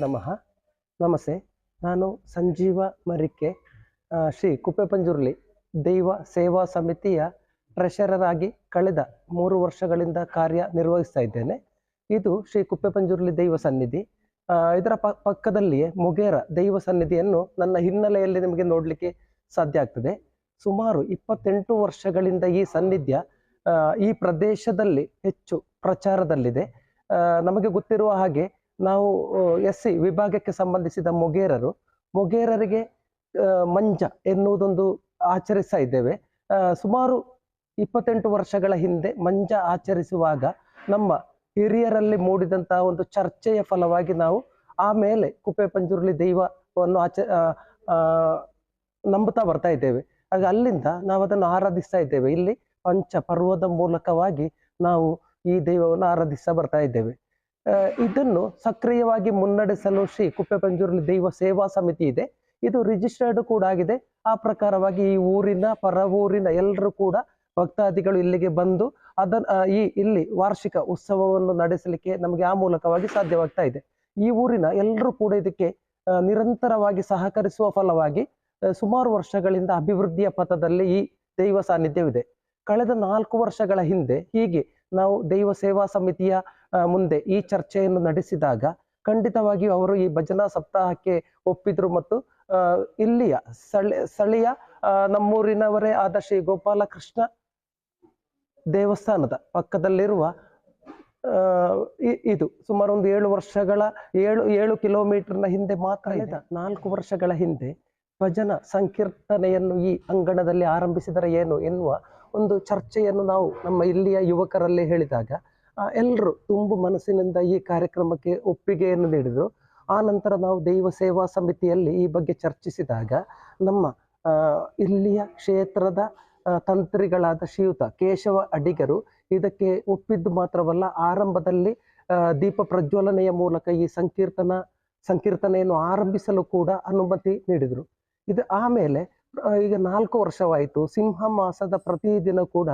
ನಮಃ. ನಮಸ್ತೆ, ನಾನು ಸಂಜೀವ ಮರಿಕೆ. ಶ್ರೀ ಶ್ರೀ ಕುಪ್ಪೆಪಂಜುರ್ಲಿ ದೈವ ಸೇವಾ ಸಮಿತಿಯ ಟ್ರೆಷರರ್ ಆಗಿ ಕಳೆದ ಮೂರು ವರ್ಷಗಳಿಂದ ಕಾರ್ಯ ನಿರ್ವಹಿಸ್ತಾ ಇದ್ದೇನೆ. ಇದು ಶ್ರೀ ಕುಪ್ಪೆಪಂಜುರ್ಲಿ ದೈವ ಸನ್ನಿಧಿ. ಇದರ ಪ, ಪಕ್ಕದಲ್ಲಿಯೇ ಮುಗೇರ ದೈವ ಸನ್ನಿಧಿಯನ್ನು ನನ್ನ ಹಿನ್ನೆಲೆಯಲ್ಲಿ ನಿಮಗೆ ನೋಡಲಿಕ್ಕೆ ಸಾಧ್ಯ ಆಗ್ತದೆ. ಸುಮಾರು ಇಪ್ಪತ್ತೆಂಟು ವರ್ಷಗಳಿಂದ ಈ ಸನ್ನಿಧ್ಯ ಈ ಪ್ರದೇಶದಲ್ಲಿ ಹೆಚ್ಚು ಪ್ರಚಾರದಲ್ಲಿದೆ. ನಮಗೆ ಗೊತ್ತಿರುವ ಹಾಗೆ ನಾವು ಎಸ್ ಸಿ ವಿಭಾಗಕ್ಕೆ ಸಂಬಂಧಿಸಿದ ಮೊಗೇರರು, ಮೊಗೇರರಿಗೆ ಮಂಜ ಎನ್ನುವುದೊಂದು ಆಚರಿಸ್ತಾ ಇದ್ದೇವೆ. ಸುಮಾರು ಇಪ್ಪತ್ತೆಂಟು ವರ್ಷಗಳ ಹಿಂದೆ ಮಂಜ ಆಚರಿಸುವಾಗ ನಮ್ಮ ಹಿರಿಯರಲ್ಲಿ ಮೂಡಿದಂತಹ ಒಂದು ಚರ್ಚೆಯ ಫಲವಾಗಿ ನಾವು ಆಮೇಲೆ ಕುಪ್ಪೆ ಪಂಜುರ್ಲಿ ದೈವವನ್ನು ಆಚ ನಂಬುತ್ತಾ ಬರ್ತಾ ಇದ್ದೇವೆ. ಹಾಗೆ ಅಲ್ಲಿಂದ ನಾವು ಅದನ್ನು ಆರಾಧಿಸ್ತಾ ಇದ್ದೇವೆ. ಇಲ್ಲಿ ಪಂಚ ಪರ್ವದ ಮೂಲಕವಾಗಿ ನಾವು ಈ ದೈವವನ್ನು ಆರಾಧಿಸ್ತಾ ಬರ್ತಾ ಇದ್ದೇವೆ. ಇದನ್ನು ಸಕ್ರಿಯವಾಗಿ ಮುನ್ನಡೆಸಲು ಶ್ರೀ ಕುಪ್ಪೆಪಂಜೂರಲ್ಲಿ ದೈವ ಸೇವಾ ಸಮಿತಿ ಇದೆ. ಇದು ರಿಜಿಸ್ಟರ್ಡ್ ಕೂಡ ಆಗಿದೆ. ಆ ಪ್ರಕಾರವಾಗಿ ಈ ಊರಿನ ಪರ ಊರಿನ ಎಲ್ಲರೂ ಕೂಡ ಭಕ್ತಾದಿಗಳು ಇಲ್ಲಿಗೆ ಬಂದು ಅದನ್ನ ಈ, ಇಲ್ಲಿ ವಾರ್ಷಿಕ ಉತ್ಸವವನ್ನು ನಡೆಸಲಿಕ್ಕೆ ನಮಗೆ ಆ ಮೂಲಕವಾಗಿ ಸಾಧ್ಯವಾಗ್ತಾ ಇದೆ. ಈ ಊರಿನ ಎಲ್ಲರೂ ಕೂಡ ಇದಕ್ಕೆ ನಿರಂತರವಾಗಿ ಸಹಕರಿಸುವ ಫಲವಾಗಿ ಸುಮಾರು ವರ್ಷಗಳಿಂದ ಅಭಿವೃದ್ಧಿಯ ಪಥದಲ್ಲಿ ಈ ದೈವ ಸಾನ್ನಿಧ್ಯವಿದೆ. ಕಳೆದ ನಾಲ್ಕು ವರ್ಷಗಳ ಹಿಂದೆ ಹೀಗೆ ನಾವು ದೈವ ಸೇವಾ ಸಮಿತಿಯ ಮುಂದೆ ಈ ಚರ್ಚೆಯನ್ನು ನಡೆಸಿದಾಗ ಖಂಡಿತವಾಗಿಯೂ ಅವರು ಈ ಭಜನಾ ಸಪ್ತಾಹಕ್ಕೆ ಒಪ್ಪಿದ್ರು ಮತ್ತು ಇಲ್ಲಿಯ ಸ್ಥಳ ಸ್ಥಳೀಯ ನಮ್ಮೂರಿನವರೇ ಆದ ಶ್ರೀ ಗೋಪಾಲಕೃಷ್ಣ ದೇವಸ್ಥಾನದ ಪಕ್ಕದಲ್ಲಿರುವ ಇದು ಸುಮಾರು ಒಂದು ಏಳು ವರ್ಷಗಳ, ಏಳು ಏಳು ಕಿಲೋಮೀಟರ್ನ ಹಿಂದೆ ಮಾತ್ರ ಇದೆ. ನಾಲ್ಕು ವರ್ಷಗಳ ಹಿಂದೆ ಭಜನ ಸಂಕೀರ್ತನೆಯನ್ನು ಈ ಅಂಗಣದಲ್ಲಿ ಆರಂಭಿಸಿದರೆ ಏನು ಎನ್ನುವ ಒಂದು ಚರ್ಚೆಯನ್ನು ನಾವು ನಮ್ಮ ಇಲ್ಲಿಯ ಯುವಕರಲ್ಲಿ ಹೇಳಿದಾಗ ಎಲ್ಲರೂ ತುಂಬ ಮನಸ್ಸಿನಿಂದ ಈ ಕಾರ್ಯಕ್ರಮಕ್ಕೆ ಒಪ್ಪಿಗೆಯನ್ನು ನೀಡಿದರು. ಆ ನಂತರ ನಾವು ದೈವ ಸೇವಾ ಸಮಿತಿಯಲ್ಲಿ ಈ ಬಗ್ಗೆ ಚರ್ಚಿಸಿದಾಗ ನಮ್ಮ ಇಲ್ಲಿಯ ಕ್ಷೇತ್ರದ ತಂತ್ರಿಗಳಾದ ಶ್ರೀಯುತ ಕೇಶವ ಅಡಿಗರು ಇದಕ್ಕೆ ಒಪ್ಪಿದ್ದು ಮಾತ್ರವಲ್ಲ, ಆರಂಭದಲ್ಲಿ ದೀಪ ಪ್ರಜ್ವಲನೆಯ ಮೂಲಕ ಈ ಸಂಕೀರ್ತನ, ಸಂಕೀರ್ತನೆಯನ್ನು ಆರಂಭಿಸಲು ಕೂಡ ಅನುಮತಿ ನೀಡಿದರು. ಇದು ಆಮೇಲೆ ಈಗ ನಾಲ್ಕು ವರ್ಷವಾಯಿತು, ಸಿಂಹ ಮಾಸದ ಪ್ರತಿದಿನ ಕೂಡ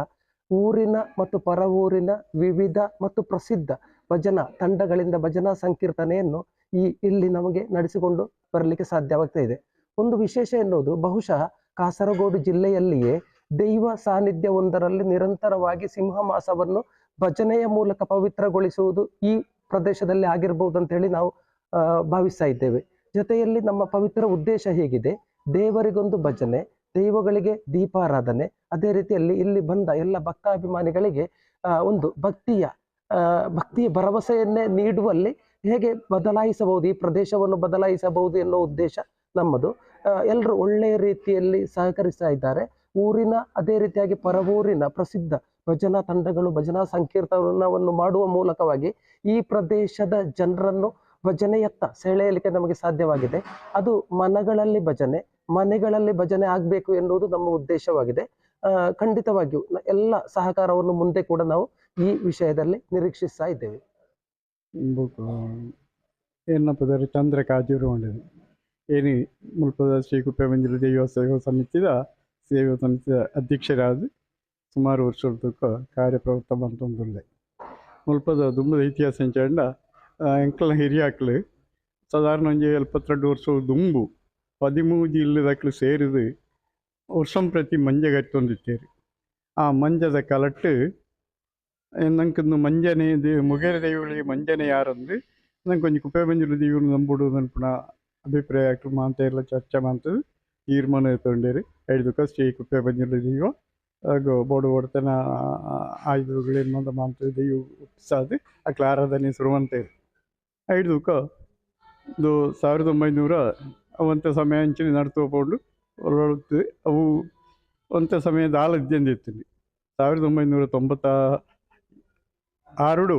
ಊರಿನ ಮತ್ತು ಪರವೂರಿನ ವಿವಿಧ ಮತ್ತು ಪ್ರಸಿದ್ಧ ಭಜನಾ ತಂಡಗಳಿಂದ ಭಜನಾ ಸಂಕೀರ್ತನೆಯನ್ನು ಈ ಇಲ್ಲಿ ನಮಗೆ ನಡೆಸಿಕೊಂಡು ಬರಲಿಕ್ಕೆ ಸಾಧ್ಯವಾಗ್ತಾ ಇದೆ. ಒಂದು ವಿಶೇಷ ಎನ್ನುವುದು ಬಹುಶಃ ಕಾಸರಗೋಡು ಜಿಲ್ಲೆಯಲ್ಲಿಯೇ ದೈವ ಸಾನ್ನಿಧ್ಯವೊಂದರಲ್ಲಿ ನಿರಂತರವಾಗಿ ಸಿಂಹ ಮಾಸವನ್ನು ಭಜನೆಯ ಮೂಲಕ ಪವಿತ್ರಗೊಳಿಸುವುದು ಈ ಪ್ರದೇಶದಲ್ಲಿ ಆಗಿರ್ಬೋದು ಅಂತ ಹೇಳಿ ನಾವು ಭಾವಿಸ್ತಾ ಇದ್ದೇವೆ. ಜೊತೆಯಲ್ಲಿ ನಮ್ಮ ಪವಿತ್ರ ಉದ್ದೇಶ ಹೇಗಿದೆ, ದೇವರಿಗೊಂದು ಭಜನೆ, ದೈವಗಳಿಗೆ ದೀಪಾರಾಧನೆ ಅದೇ ರೀತಿಯಲ್ಲಿ ಇಲ್ಲಿ ಬಂದ ಎಲ್ಲ ಭಕ್ತಾಭಿಮಾನಿಗಳಿಗೆ ಒಂದು ಭಕ್ತಿಯ ಭಕ್ತಿಯ ಭರವಸೆಯನ್ನೇ ನೀಡುವಲ್ಲಿ ಹೇಗೆ ಬದಲಾಯಿಸಬಹುದು, ಈ ಪ್ರದೇಶವನ್ನು ಬದಲಾಯಿಸಬಹುದು ಎನ್ನುವ ಉದ್ದೇಶ ನಮ್ಮದು. ಎಲ್ಲರೂ ಒಳ್ಳೆಯ ರೀತಿಯಲ್ಲಿ ಸಹಕರಿಸ್ತಾ ಇದ್ದಾರೆ. ಊರಿನ ಅದೇ ರೀತಿಯಾಗಿ ಪರವೂರಿನ ಪ್ರಸಿದ್ಧ ಭಜನಾ ತಂಡಗಳು, ಭಜನಾ ಸಂಕೀರ್ತನವನ್ನು ಮಾಡುವ ಮೂಲಕವಾಗಿ ಈ ಪ್ರದೇಶದ ಜನರನ್ನು ಭಜನೆಯತ್ತ ಸೆಳೆಯಲಿಕ್ಕೆ ನಮಗೆ ಸಾಧ್ಯವಾಗಿದೆ. ಅದು ಮನಗಳಲ್ಲಿ ಭಜನೆ, ಮನೆಗಳಲ್ಲಿ ಭಜನೆ ಆಗಬೇಕು ಎನ್ನುವುದು ನಮ್ಮ ಉದ್ದೇಶವಾಗಿದೆ. ಖಂಡಿತವಾಗಿಯೂ ಎಲ್ಲ ಸಹಕಾರವನ್ನು ಮುಂದೆ ಕೂಡ ನಾವು ಈ ವಿಷಯದಲ್ಲಿ ನಿರೀಕ್ಷಿಸ್ತಾ ಇದ್ದೇವೆ. ಏನಪ್ಪದ ಚಂದ್ರಕಾಜೂರು ಹೊಂದಿದೆ ಏನಿ ಮುಲ್ಪದ ಶ್ರೀ ಕುಪ್ಪೆಮಂಜಲ ದೇವ ಸೇವಾ ಸಮಿತಿಯ ಸೇವಾ ಸಮಿತಿಯ ಅಧ್ಯಕ್ಷರಾದ ಸುಮಾರು ವರ್ಷದಕ್ಕ ಕಾರ್ಯಪ್ರವೃತ್ತ ಬಂತೊಂದುಳ್ಳೆ ಮುಲ್ಪದ ದುಂಬದ ಇತಿಹಾಸ ಎಂಚಂಡ ಎಂಕಲ್ನ ಹಿರಿಯಾಕ್ಲು ಸಾಧಾರಣ ಒಂಜಿ ಎಪ್ಪತ್ತೆರಡು ವರ್ಷ ದುಂಬು ಹದಿಮೂರು ಇಲ್ಲದಕ್ಲು ಸೇರಿದು ವರ್ಷಂ ಪ್ರತಿ ಮಂಜ ಕಟ್ಟೊಂದಿತ್ತೇರು ಆ ಮಂಜದ ಕಲಟ್ಟು ನಂಕೊಂದು ಮಂಜನೆ ದೇವ ಮುಗೇರ ದೈವಗಳಿಗೆ ಮಂಜನೆ ಯಾರಂದು ನಂಗೆ ಕೊಂಚ ಕುಪ್ಪೆ ಮಂಜುಲು ದೈವನು ನಂಬುಡು ನನ್ಪುಣ ಅಭಿಪ್ರಾಯ ಆಗ್ತು ಮಾಂತ ಎಲ್ಲ ಚರ್ಚೆ ಮಾಡ್ತದೆ. ತೀರ್ಮಾನ ತೊಗೊಂಡೇರಿ. ಐದು ಶ್ರೀ ಕುಪ್ಪೆ ಮಂಜುಲು ದೈವ ಹಾಗೂ ಬೋಡು ಹೊಡ್ತನ ಆಯುಧಗಳೇನು ಮಂದ ಮಾಂತ ದೈವ ಉಪ್ಸಾದು ಅಕ್ಲ ಆರಾಧನೆ ಶುರುವಂತೇರಿ ಐದುಕ ಇದು ಸಾವಿರದ ಒಂಬೈನೂರ ಅವಂತ ಸಮಯ ಹಂಚಿನ ನಡ್ತು ಹೊರಡುತ್ತೆ ಅವು ಅಂಥ ಸಮಯದ ಆಲದ್ಯಂದಿತ್ತು ಸಾವಿರದ ಒಂಬೈನೂರ ತೊಂಬತ್ತ ಆರುಡು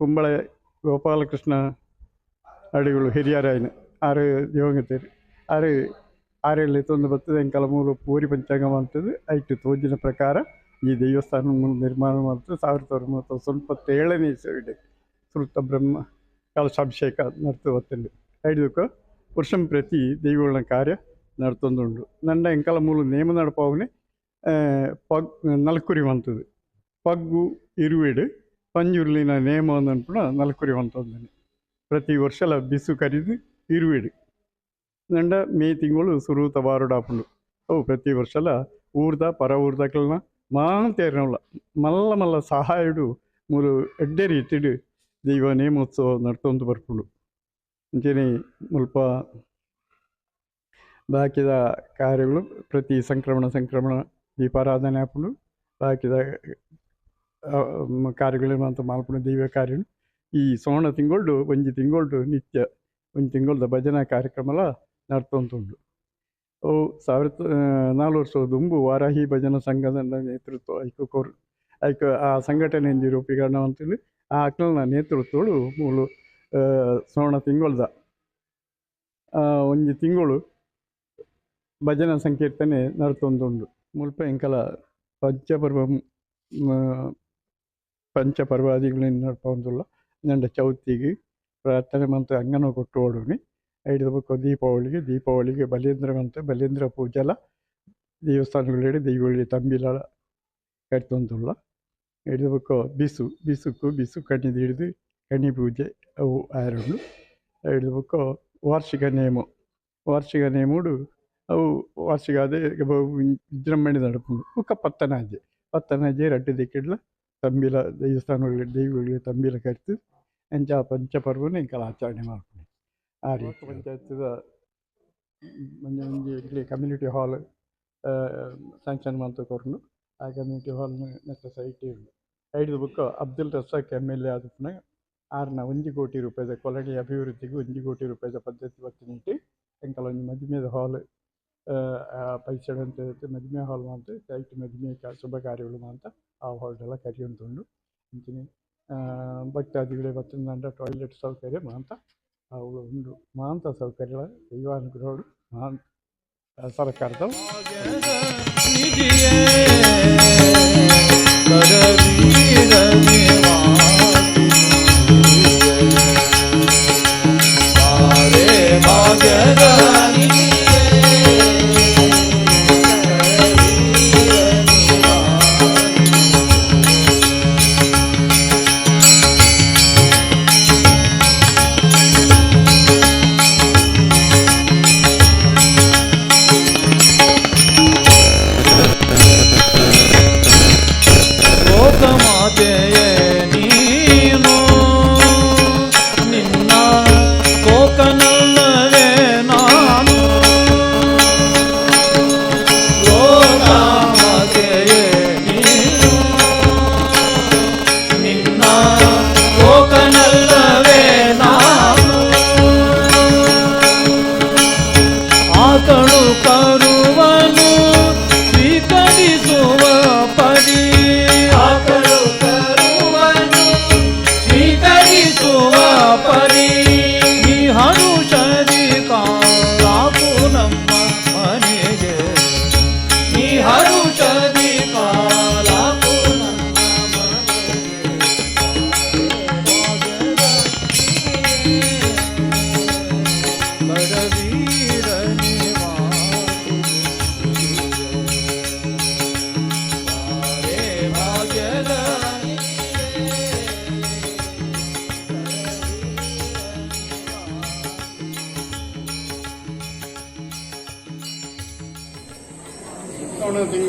ಕುಂಬಳ ಗೋಪಾಲಕೃಷ್ಣ ಅಡಿಗಳು ಹಿರಿಯರಾಯನ ಆರು ದೇವಂಗತೇರಿ ಆರು ಆರಲ್ಲಿ ತೊಂದು ಬರ್ತದೆ. ಹೆಂಗೆ ಮೂರು ಪೂರಿ ಪಂಚಾಂಗ ಮಾಡ್ತದೆ ಐಟು ತೋಜಿನ ಪ್ರಕಾರ ಈ ದೇವಸ್ಥಾನ ನಿರ್ಮಾಣ ಮಾಡ್ತದೆ ಸಾವಿರದ ತೊಂಬತ್ತು ಸ್ವಲ್ಪ ಏಳನೇ ಇಸವಿಡೆ ಬ್ರಹ್ಮ ಕಲಶಾಭಿಷೇಕ ನಡೆದು ಬರ್ತಂಡು ಐದಕ್ಕೆ ವರ್ಷಂ ಪ್ರತಿ ದೇವಿಗಳ ಕಾರ್ಯ ನಡ್ತೊಂದುಂಡು ನಂಡ ಎಂಕಲ ಮೂಲ ನೇಮ ನಡಪಾವನೆ ಪಗ್, ನಲ್ಕುರಿ ವಂತದು ಪಗ್ಗು, ಇರುವೆಡು, ಪಂಜುರ್ಲಿನ ನೇಮ ಅನ್ಪುಣ ನಲ್ಕುರಿ ವಂತೊಂದನೆ ಪ್ರತಿ ವರ್ಷಲ ಬಿಸು ಕರಿದು ಇರುವೆಡು. ನಂಡ ಮೇ ತಿಂಗಳು ಸುರೂತ ಬಾರುಡಾಪುಂಡು ಓ ಪ್ರತಿ ವರ್ಷಲ ಊರ್ದ ಪರ ಊರ್ದಕ್ಲನ ಮಾಂತೇರ್ನವಲ್ಲ ಮಲ್ಲ ಮಲ್ಲ ಸಹಾಯಡು ಮೂರು ಎಡ್ಡೆ ರೀತಿಡು ದೈವ ನೇಮೋತ್ಸವ ನಡ್ತೊಂದು ಬರ್ಪುಂಡು. ಅಂಚನೆ ಮುಲ್ಪ ಬಾಕಿದ ಕಾರ್ಯಗಳು ಪ್ರತಿ ಸಂಕ್ರಮಣ ಸಂಕ್ರಮಣ ದೀಪಾರಾಧನೆ ಆಪುಂಡು ಬಾಕಿದ ಆ, ಮಾಲ್ಪಣ ಕಾರ್ಯಗಳು ಮಾತ್ರ ಮಾಲ್ಪುಂಡು ದೈವ ಕಾರ್ಯ ಈ ಸೋಣ ತಿಂಗೊಳ್ಡು ಒಂಜಿ ತಿಂಗೊಳ್ಡು ನಿತ್ಯ ಒಂಜಿ ತಿಂಗೊಳ್ದ ಭಜನಾ ಕಾರ್ಯಕ್ರಮಲ ನಡ್ತೊಂದುಂಡು ಅವು ಸಾವಿರದ ನಾಲ್ಕು ವರ್ಷದ ದುಂಬು ವಾರಾಹಿ ಭಜನಾ ಸಂಘದ ನೇತೃತ್ವ ಐಕ ಕೋರ್ ಐಕ ಆ ಸಂಘಟನೆಯಿಂದ ರೂಪೀಕರಣ ಅಂತೇಳಿ ಆ ಅಕ್ನಲ್ನ ನೇತೃತ್ವಗಳು ಮೂಲು ಸೋಣ ತಿಂಗೊಳ್ದ ಒಂಜಿ ತಿಂಗಳು ಭಜನಾ ಸಂಕೀರ್ತನೆ ನಡ್ತೊಂದುಂಡು ಮುಲ್ಪ ಎಂಕಲ ಪಂಚಪರ್ವ ಪಂಚಪರ್ವಾದಿಗಳನ್ನ ನಡ್ಪೊಂದುಲ್ಲ ನಂಡ ಚೌತಿಗೆ ಪ್ರಾರ್ಥನೆ ಮಂತ್ರ ಅಂಗನ ಕೊಟ್ಟು ಓಡೋಣಿ ಐದು ಬಕ್ಕ ದೀಪಾವಳಿಗೆ ದೀಪಾವಳಿಗೆ ಬಲೇಂದ್ರ ಮಂತ್ರ, ಬಲೇಂದ್ರ ಪೂಜೆಲ ದೇವಸ್ಥಾನಗಳಿಗೆ ದೈವಗಳಿಗೆ ತಂಬಿಲ ಕಟ್ತೊಂದುಲ್ಲ. ಹಿಡಿದು ಬಕ್ಕ ಬಿಸು, ಬಿಸುಕು, ಬಿಸು ಕಣ್ಣಿದು ಹಿಡಿದು ಕಣ್ಣಿ ಪೂಜೆ ಅವು ಆರುಂಡು ಹಿಡಿದು ಬಕ್ಕ ವಾರ್ಷಿಕ ನೇಮ. ವಾರ್ಷಿಕ ನೇಮುಡು ಅವು ವಾರ್ಷಿಕ ಅದೇ ವಿಜೃಂಭಣೆ ನಡಪುಂಡು ಬುಕ್ಕ ಪತ್ತನಾಜೆ. ರಡ್ಡು ದಿಕ್ಕಿಡ್ಲ, ತಂಬಿಲ ದೇವಸ್ಥಾನಗಳಿಗೆ, ದೇವಿಗಳಿಗೆ ತಂಬಿಲ ಕರೆತು ಎಂಚ ಪಂಚಪರ್ವನ ಇಂಕಲ ಆಚರಣೆ ಮಾಡ್ಕೊಂಡು. ಆ ರೀತಿ. ಪಂಚಾಯತ್ದ ಮಂಜೆ ಒಂಜಿ ಇಲ್ಲಿ ಕಮ್ಯುನಿಟಿ ಹಾಲ್ ಸ್ಯಾಂಕ್ಷನ್ ಮಾಡ್ತಕೊಂಡು ಆ ಕಮ್ಯುನಿಟಿ ಹಾಲ್ನ ನೆತ್ತ ಸೈಟ್ ಉಂಡು ಐದು ಬುಕ್ಕ Abdul Razak M L A ಆದಪ್ಪನ ಆರ್ನ ಒಂಜಿ ಕೋಟಿ ರೂಪಾಯಿದ ಕೊಲಡಿ ಅಭಿವೃದ್ಧಿಗೆ ಒಂಜಿ ಕೋಟಿ ರೂಪಾಯಿದ ಪದ್ಧತಿ ಬತ್ತಿನಿಟ್ಟು ಎಂಕಲ ಒಂಜಿ ಮದುವೆದ ಹಾಲ್ ಪೈಸೆ ಅಂತ ಹೇಳ್ತೆ ಮದುವೆ ಹಾಲ್ ಅಂತ ಕೈಟ್ ಮದುವೆ ಶುಭ ಕಾರ್ಯಗಳು ಅಂತ ಆ ಹಾಲ್ಡೆಲ್ಲ ಕರಿಯಂತುಂಡು ಅಂತೀನಿ. ಭಕ್ತಾದಿಗಳೇ ಬತ್ತಿಂದ ಟಾಯ್ಲೆಟ್ ಸೌಕರ್ಯ ಮಾಂತ ಅವು ಉಂಡು. ಮಾಂತ ಸೌಕರ್ಯ ದೈವಾನುಗ್ರಹಗಳು ಮಾಂತ. ಸರ್ಕಾರದ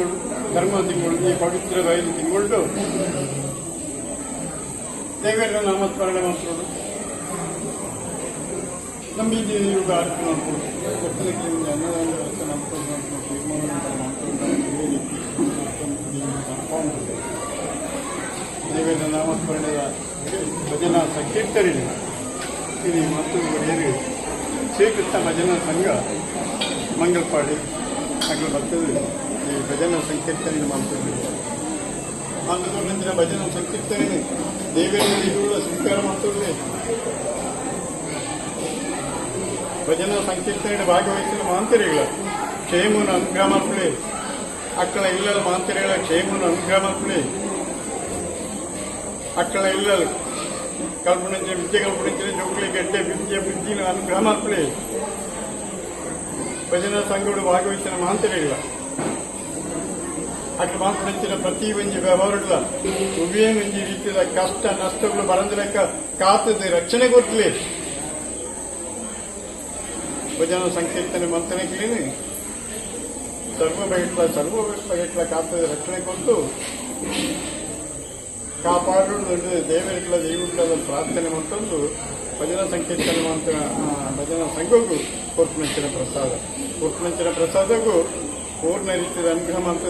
ಶ್ರಾವಣ ತಿಂಗಳು ಧರ್ಮ ತಿಂಗಳು ಈ ಪವಿತ್ರ ಬಯಲು ತಿಂಗಳು ದೇವೇಂದ್ರ ನಾಮಸ್ಮರಣೆ ಮಾಡ್ಕೊಳ್ಳೋದು ನಂಬಿಕೆ ಯುಗ ಅರ್ಥ ಮಾಡ್ಕೊಳ್ಳೋದು ಒಕ್ಕಲಿಗೆ ಅನ್ನದಾನ ವ್ಯವಸ್ಥೆ ಮಾಡ್ಕೊಂಡು ಮಾಡ್ಕೊಂಡು ಮಾಡ್ಕೊಂಡು ನಾಮಸ್ಮರಣೆಯ ಭಜನಾ ಸಂಕೀರ್ತರಿಲ್ಲ ಇಲ್ಲಿ ಮತ್ತು ಒಡೆಯರು ಶ್ರೀಕೃಷ್ಣ ಭಜನಾ ಸಂಘ ಮಂಗಲ್ಪಾಡಿ ಹಾಗೆ ಭಕ್ತರು ಭಜನಾ ಸಂಕೀರ್ತನೆ ಮಾಡ್ತಿದ್ದೀವಿ ಆಮೇಲೆ ಮುಂದಿನ ಭಜನ ಸಂಕೀರ್ತನೆ ದೇವೇಂದ್ರ ಸ್ವೀಕಾರ ಮಾಡ್ತಿದ್ದೆ ಭಜನ ಸಂಕೀರ್ತನೆ ಭಾಗವಹಿಸಲು ಮಾಂತರಿಗಳ ಕ್ಷೇಮನ ಅನುಗ್ರಹ ಮಾಡ್ಕೊಳ್ಳಿ ಅಕ್ಕಳ ಇಲ್ಲದ ಮಾಂತರಿಗಳ ಕ್ಷೇಮನ ಅನುಗ್ರಹ ಮಾಡ್ಕೊಳ್ಳಿ ಅಕ್ಕಳ ಇಲ್ಲದ ಕಲ್ಪನೆ ವಿದ್ಯೆ ಕಲ್ಪನೆ ಜೋಗಲಿ ಗಡ್ಡೆ ವಿದ್ಯೆ, ಬುದ್ಧಿನ ಅನುಗ್ರಹ ಮಾಡ್ಕೊಳ್ಳಿ ಭಜನಾ ಸಂಘಗಳು ಭಾಗವಹಿಸಿದ ಮಾಂತರಿಗಳ ಅಟ್ ಮಾತ್ರ ಹೆಚ್ಚಿನ ಪ್ರತಿ ಒಂದು ವ್ಯವಹಾರಗಳ ಉಭಯ ಒಂದು ರೀತಿಯ ಕಷ್ಟ ನಷ್ಟಗಳು ಬರಂದಿರಕ ಕಾತದ ರಕ್ಷಣೆ ಕೊಡ್ಲಿ ಭಜನ ಸಂಕೀರ್ತನೆ ಮಂತ್ರನೇ ಕೇಳಿ ಸರ್ವ ಬಗೆಟ್ಲ ಸರ್ವ ಬಗೆಟ್ಲ ಕಾತದ ರಕ್ಷಣೆ ಕೊಟ್ಟು ಕಾಪಾಡು ದೇವರಿಗಳ ದೇವರುಗಳ ಪ್ರಾರ್ಥನೆ ಮಾಡ್ಕೊಂಡು ಭಜನ ಸಂಕೀರ್ತನೆ ಮಂತ್ರ ಭಜನ ಸಂಘಕ್ಕೂ ಕೊಟ್ಟು ಪ್ರಸಾದ ಕೊಟ್ಟು ಪ್ರಸಾದಕ್ಕೂ ಪೂರ್ಣ ರೀತಿಯ ಅನುಗ್ರಹ ಅಂತ